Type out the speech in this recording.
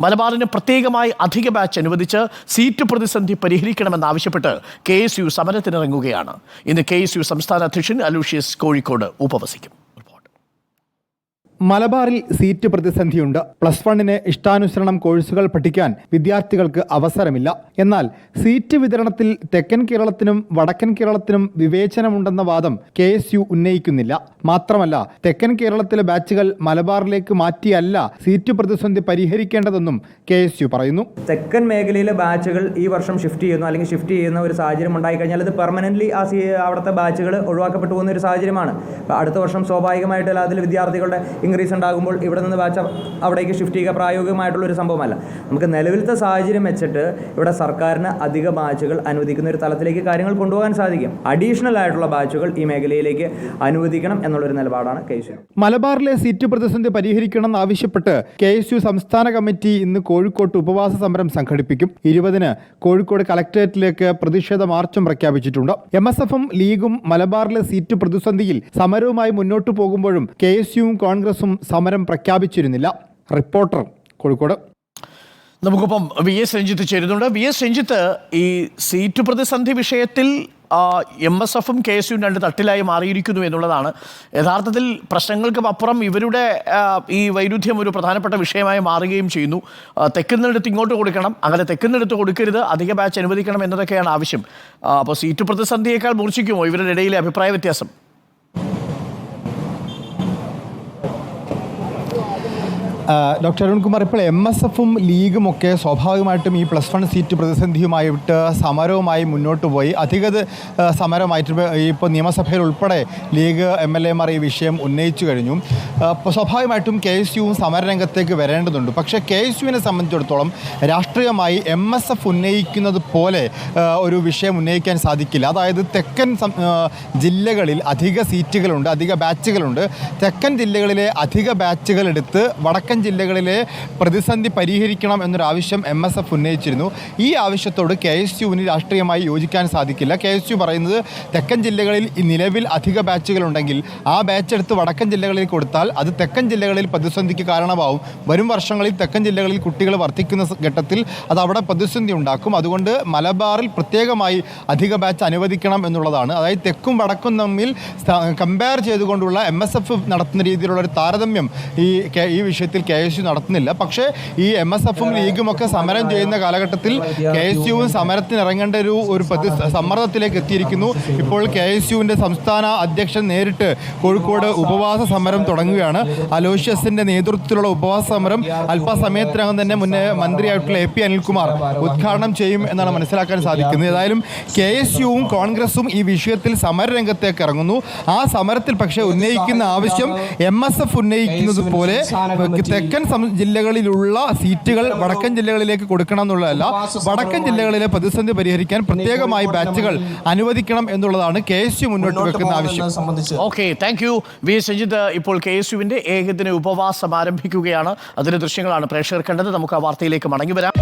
മലബാറിന് പ്രത്യേകമായി അധിക ബാച്ച് അനുവദിച്ച് സീറ്റ് പ്രതിസന്ധി പരിഹരിക്കണമെന്നാവശ്യപ്പെട്ട് കെ എസ് യു സമരത്തിനിറങ്ങുകയാണ്. ഇന്ന് കെ എസ് യു സംസ്ഥാന അധ്യക്ഷൻ അലൂഷ്യസ് കോഴിക്കോട് ഉപവസിക്കും. മലബാറിൽ സീറ്റ് പ്രതിസന്ധിയുണ്ട്. പ്ലസ് വണ്ണിന് ഇഷ്ടാനുസരണം കോഴ്സുകൾ പഠിക്കാൻ വിദ്യാർത്ഥികൾക്ക് അവസരമില്ല. എന്നാൽ സീറ്റ് വിതരണത്തിൽ തെക്കൻ കേരളത്തിനും വടക്കൻ കേരളത്തിനും വിവേചനമുണ്ടെന്ന വാദം കെ ഉന്നയിക്കുന്നില്ല. മാത്രമല്ല തെക്കൻ കേരളത്തിലെ ബാച്ചുകൾ മലബാറിലേക്ക് മാറ്റിയല്ല സീറ്റ് പ്രതിസന്ധി പരിഹരിക്കേണ്ടതെന്നും കെ പറയുന്നു. തെക്കൻ മേഖലയിലെ ബാച്ചുകൾ ഈ വർഷം ഷിഫ്റ്റ് ചെയ്യുന്നു. അല്ലെങ്കിൽ ഷിഫ്റ്റ് ചെയ്യുന്ന ഒരു സാഹചര്യം ഉണ്ടായിക്കഴിഞ്ഞാൽ അത് പെർമനന്റ്ലി ആ അവിടുത്തെ ബാച്ചുകൾ ഒഴിവാക്കപ്പെട്ടു പോകുന്ന ഒരു സാഹചര്യമാണ്. അടുത്ത വർഷം സ്വാഭാവികമായിട്ട് അതിൽ വിദ്യാർത്ഥികളുടെ ഇൻക്രീസ് ഉണ്ടാകുമ്പോൾ ഇവിടെ നിന്ന് ബാച്ച് അവിടേക്ക് ഷിഫ്റ്റ് ചെയ്യുക പ്രായോഗികമായിട്ടുള്ള ഒരു സംഭവമല്ല. നമുക്ക് നിലവിലത്തെ സാഹചര്യം വെച്ചിട്ട് ഇവിടെ സർക്കാരിന് അധിക ബാച്ചുകൾ അനുവദിക്കുന്ന ഒരു തലത്തിലേക്ക് കാര്യങ്ങൾ കൊണ്ടുപോകാൻ സാധിക്കും. അഡീഷണൽ ആയിട്ടുള്ള ബാച്ചുകൾ ഈ മേഖലയിലേക്ക് അനുവദിക്കണം എന്നുള്ളൊരു നിലപാടാണ് കെ മലബാറിലെ സീറ്റ് പ്രതിസന്ധി പരിഹരിക്കണം എന്നാവശ്യപ്പെട്ട് കെ എസ് യു സംസ്ഥാന കമ്മിറ്റി ഇന്ന് കോഴിക്കോട്ട് ഉപവാസ സമരം സംഘടിപ്പിക്കും. ഇരുപതിന് കോഴിക്കോട് കലക്ടറേറ്റിലേക്ക് പ്രതിഷേധ മാർച്ചും പ്രഖ്യാപിച്ചിട്ടുണ്ട്. എം എസ് എഫും ലീഗും മലബാറിലെ സീറ്റ് പ്രതിസന്ധിയിൽ സമരവുമായി മുന്നോട്ടു പോകുമ്പോഴും കെ എസ് യുവും കോൺഗ്രസും സമരം പ്രഖ്യാപിച്ചിരുന്നില്ല. റിപ്പോർട്ടർ കോഴിക്കോട്. നമുക്കിപ്പം വി എസ് രഞ്ജിത്ത് ചേരുന്നുണ്ട്. വി എസ് രഞ്ജിത്ത് ഈ സീറ്റ് പ്രതിസന്ധി വിഷയത്തിൽ എം എസ് എഫും കെ എസ് യുവും രണ്ട് തട്ടിലായി മാറിയിരിക്കുന്നു എന്നുള്ളതാണ്. യഥാർത്ഥത്തിൽ പ്രശ്നങ്ങൾക്കും അപ്പുറം ഇവരുടെ ഈ വൈരുദ്ധ്യം ഒരു പ്രധാനപ്പെട്ട വിഷയമായി മാറുകയും ചെയ്യുന്നു. തെക്കുന്നിടത്ത് ഇങ്ങോട്ട് കൊടുക്കണം. അങ്ങനെ തെക്കുന്നിടത്ത് കൊടുക്കരുത്. അധിക ബാച്ച് അനുവദിക്കണം എന്നതൊക്കെയാണ് ആവശ്യം. അപ്പോൾ സീറ്റ് പ്രതിസന്ധിയേക്കാൾ മൂർച്ഛിക്കുമോ? ഇവരുടെ ഇടയിലെ അഭിപ്രായ വ്യത്യാസം. ഡോക്ടർ അരുൺകുമാർ ഇപ്പോൾ എം എസ് എഫും ലീഗും ഒക്കെ സ്വാഭാവികമായിട്ടും ഈ പ്ലസ് വൺ സീറ്റ് പ്രതിസന്ധിയുമായിട്ട് സമരവുമായി മുന്നോട്ട് പോയി. അധികത സമരമായിട്ട് ഇപ്പൊ ഇപ്പോൾ നിയമസഭയിൽ ഉൾപ്പെടെ ലീഗ് എം എൽ എമാർ ഈ വിഷയം ഉന്നയിച്ചു കഴിഞ്ഞു. സ്വാഭാവികമായിട്ടും കെ എസ് യുവും സമരരംഗത്തേക്ക് വരേണ്ടതുണ്ട്. പക്ഷേ കെ എസ് യുവിനെ സംബന്ധിച്ചിടത്തോളം രാഷ്ട്രീയമായി എം എസ് എഫ് ഉന്നയിക്കുന്നത് പോലെ ഒരു വിഷയം ഉന്നയിക്കാൻ സാധിക്കില്ല. അതായത് തെക്കൻ ജില്ലകളിൽ അധിക സീറ്റുകളുണ്ട് അധിക ബാച്ചുകളുണ്ട്. തെക്കൻ ജില്ലകളിലെ അധിക ബാച്ചുകൾ എടുത്ത് വടക്കൻ ജില്ലകളിലെ പ്രതിസന്ധി പരിഹരിക്കണം എന്നൊരാവശ്യം എം എസ് എഫ് ഉന്നയിച്ചിരുന്നു. ഈ ആവശ്യത്തോട് കെ എസ് യുവിന് രാഷ്ട്രീയമായി യോജിക്കാൻ സാധിക്കില്ല. കെ എസ് യു പറയുന്നത് തെക്കൻ ജില്ലകളിൽ നിലവിൽ അധിക ബാച്ചുകളുണ്ടെങ്കിൽ ആ ബാച്ച് എടുത്ത് വടക്കൻ ജില്ലകളിൽ കൊടുത്താൽ അത് തെക്കൻ ജില്ലകളിൽ പ്രതിസന്ധിക്ക് കാരണമാവും. വരും വർഷങ്ങളിൽ തെക്കൻ ജില്ലകളിൽ കുട്ടികൾ വർദ്ധിക്കുന്ന ഘട്ടത്തിൽ അത് അവിടെ പ്രതിസന്ധി ഉണ്ടാക്കും. അതുകൊണ്ട് മലബാറിൽ പ്രത്യേകമായി അധിക ബാച്ച് അനുവദിക്കണം എന്നുള്ളതാണ്. അതായത് തെക്കും വടക്കും തമ്മിൽ കമ്പയർ ചെയ്തുകൊണ്ടുള്ള എം എസ് എഫ് നടത്തുന്ന രീതിയിലുള്ള ഒരു താരതമ്യം ഈ ഈ വിഷയത്തിൽ കെ എസ് യു നടത്തുന്നില്ല. പക്ഷേ ഈ എം എസ് എഫും ലീഗും ഒക്കെ സമരം ചെയ്യുന്ന കാലഘട്ടത്തിൽ കെ എസ് യുവും സമരത്തിനിറങ്ങേണ്ട ഒരു ഒരു പ്രതി സമ്മർദ്ദത്തിലേക്ക് എത്തിയിരിക്കുന്നു. ഇപ്പോൾ കെ എസ് യുവിന്റെ സംസ്ഥാന അധ്യക്ഷൻ നേരിട്ട് കോഴിക്കോട് ഉപവാസ സമരം തുടങ്ങുകയാണ്. അലോഷ്യസിന്റെ നേതൃത്വത്തിലുള്ള ഉപവാസ സമരം അല്പസമയത്തിനകം തന്നെ മുന്നേ മന്ത്രിയായിട്ടുള്ള എ പി അനിൽകുമാർ ഉദ്ഘാടനം ചെയ്യും എന്നാണ് മനസ്സിലാക്കാൻ സാധിക്കുന്നത്. ഏതായാലും കെ എസ് യുവും കോൺഗ്രസും ഈ വിഷയത്തിൽ സമരരംഗത്തേക്ക് ഇറങ്ങുന്നു. ആ സമരത്തിൽ പക്ഷേ ഉന്നയിക്കുന്ന ആവശ്യം എം എസ് എഫ് ഉന്നയിക്കുന്നത് പോലെ തെക്കൻ സം- ജില്ലകളിലുള്ള സീറ്റുകൾ വടക്കൻ ജില്ലകളിലേക്ക് കൊടുക്കണം എന്നുള്ളതല്ല വടക്കൻ ജില്ലകളിലെ പ്രതിസന്ധി പരിഹരിക്കാൻ പ്രത്യേകമായി ബാച്ചുകൾ അനുവദിക്കണം എന്നുള്ളതാണ് കെ എസ് യു മുന്നോട്ട് വെക്കുന്ന ആവശ്യം. സംബന്ധിച്ച്. Okay thank you V Sajith ഇപ്പോൾ കെ എസ് യുവിന്റെ ഏകദിന ഉപവാസം ആരംഭിക്കുകയാണ്. അതിന്റെ ദൃശ്യങ്ങളാണ് പ്രേക്ഷകർ കണ്ടത്. നമുക്ക് ആ വാർത്തയിലേക്ക് മടങ്ങി വരാം.